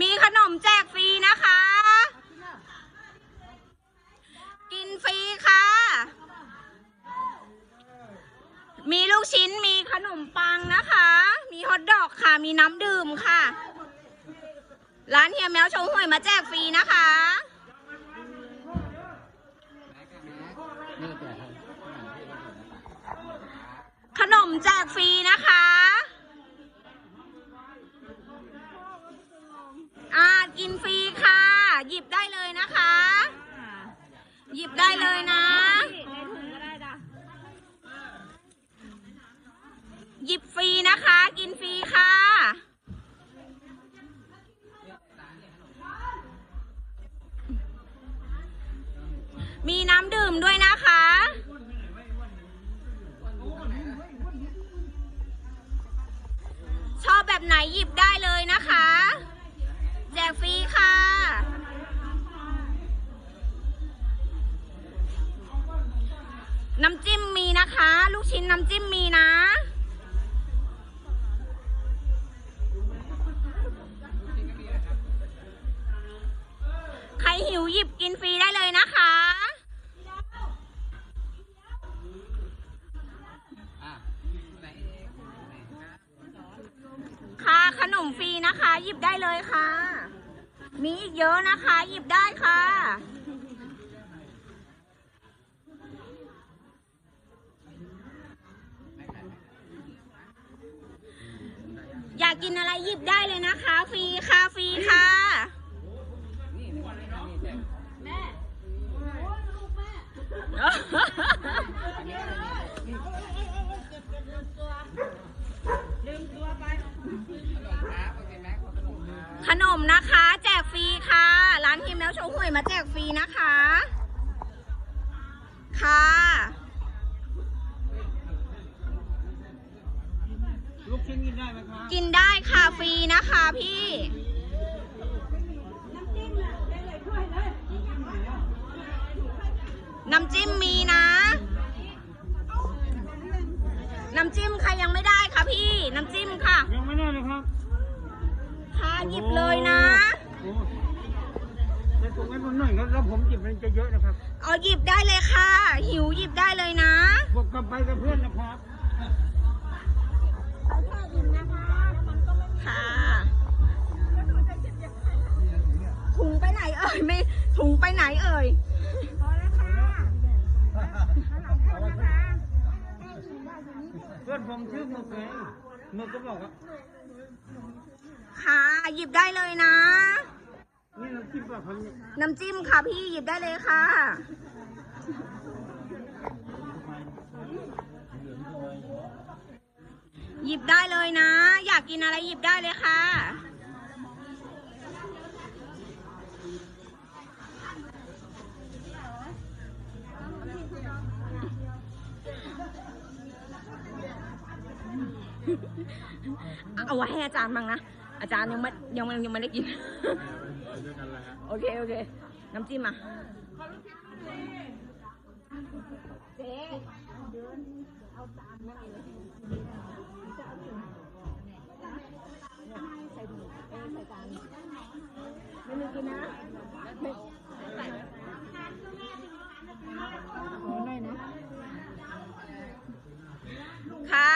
มีขนมแจกฟรีนะคะ กินฟรีค่ะ มีลูกชิ้น มีขนมปังนะคะ มีฮอทดอกค่ะ มีน้ำดื่มค่ะ ร้านเฮียแมวชงหวยมาแจกฟรีนะคะขนมแจกฟรีนะคะ อ่า กิ นฟรีค่ะ หยิบได้เลยนะคะ หยิบได้เลยนะ หยิบฟรีนะคะ กินฟรีค่ะ มีน้ำดื่มด้วยนะคะชอบแบบไหนหยิบได้เลยนะคะ น้ำจิ้มมีนะคะ ลูกชิ้นน้ำจิ้มมีนะ ใครหิวหยิบกินฟรีได้เลยนะคะค่ะขนมฟรีนะคะ หยิบได้เลยค่ะ มีอีกเยอะนะคะ หยิบได้ค่ะ อยากินอะไรหยิบได้เลยนะคะ ฟรีค่ะฟรีค่ะ ขนมนะคะ กินได้ไหมครับกินได้ค่ะฟรีนะคะพี่น้ำจิ้มมีนะ น้ำจิ้มใครยังไม่ได้คะพี่ น้ำจิ้มค่ะ ยังไม่ได้เลยครับ ค่ะหยิบเลยนะโอ้จะส่งให้ผมหน่อยครับแล้วผมจิบมันจะเยอะนะครับ เอาหยิบได้เลยค่ะ หิวหยิบได้เลยนะบอกกลับไปกับเพื่อนนะครับ ไปไหนเอ่ยเพื่อนผมชื่อหมึกไงหมึกก็บอกว่าค่ะหยิบได้เลยนะ นี่น้ำจิ้มแบบผมเนี่ยน้ำจิ้มค่ะพี่หยิบได้เลยค่ะ หยิบได้เลยนะ อยากกินอะไรหยิบได้เลยค่ะ เอาไว้ให้อาจารย์บ้างนะ อาจารย์ยังไม่ยังไม่ยังไม่ได้กิน โอเค โอเค น้ำจิ้มอะเจ๊ใส่ถุงเอ้ยใส่จานไม่มีกินนะไม่ขอหน่อยนะ ค่ะ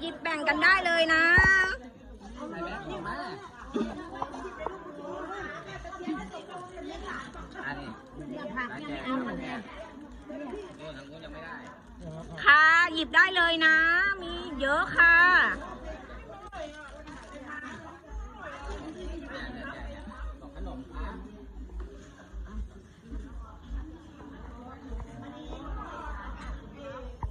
หยิบแบ่งกันได้เลยนะใส่แมสผมมาอันนี้ร้านแจกร้านแจกโน่นทางนู้นยังไม่ได้ค่ะ หยิบได้เลยนะ มีเยอะค่ะ